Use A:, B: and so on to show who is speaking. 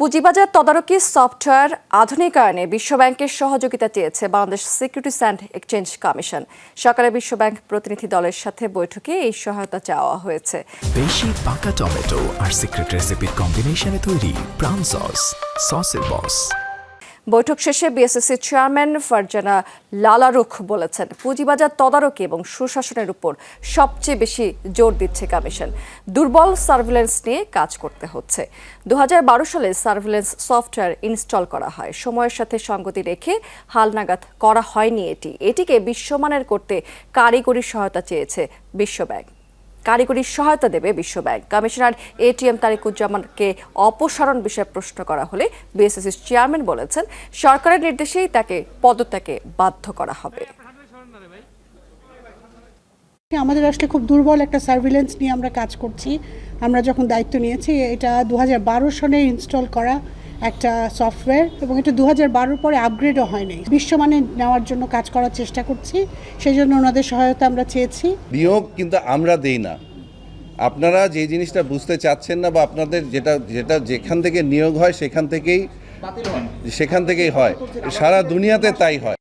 A: পুঁজিবাজার তদারকি সফটওয়্যার আধুনিকায়নে বিশ্বব্যাংকের সহযোগিতা চেয়েছে Bangladesh securities and exchange commission. সকালে বিশ্বব্যাংক প্রতিনিধি দলের সাথে বৈঠকে এই সহায়তা চাওয়া হয়েছে।
B: বেশি পাকা টমেটো আর সিক্রেট রেসিপির কম্বিনেশনে তৈরি প্রাউন সস, সসের বস।
A: বৈঠক শেষে বিএসএসসি চেয়ারম্যান ফারজানা লালারুখ বলেছেন, পুঁজিবাজার তদারকি এবং সুশাসনের উপর সবচেয়ে বেশি জোর দিচ্ছে কমিশন। দুর্বল সার্ভিলেন্স নিয়ে কাজ করতে হচ্ছে। দু হাজার বারো সালে সার্ভিলেন্স সফটওয়্যার ইনস্টল করা হয়। সময়ের সাথে সঙ্গতি রেখে হালনাগাদ করা হয়নি এটি। এটিকে বিশ্বমানের করতে কারিগরি সহায়তা চেয়েছে বিশ্বব্যাংক। কারিগরি সহায়তা দেবে বিশ্বব্যাংক কমিশনার এটিএম তারিকুজ্জামানকে অপসারণ বিষয়ে প্রশ্ন করা হলে বিএসএসির চেয়ারম্যান বলেছেন, সরকারের নির্দেশেই তাকে পদত্যাগে বাধ্য করা হবে।
C: আমাদের আসলে খুব দুর্বল একটা সার্ভিলেন্স নিয়ে আমরা কাজ করছি। আমরা যখন দায়িত্ব নিয়েছি, এটা দু হাজার বারো সনে ইনস্টল করা একটা সফটওয়্যার এবং এটা দু হাজার বারোর পরে আপগ্রেডও হয়নি। বিশ্বমানে নেওয়ার জন্য কাজ করার চেষ্টা করছি সেই জন্য ওনাদের সহায়তা আমরা চেয়েছি।
D: নিয়োগ কিন্তু আমরা দেই না। আপনারা যে জিনিসটা বুঝতে চাচ্ছেন না বা আপনাদের যেটা যেটা যেখান থেকে নিয়োগ হয় সেখান থেকেই সেখান থেকেই হয়। সারা দুনিয়াতে তাই হয়।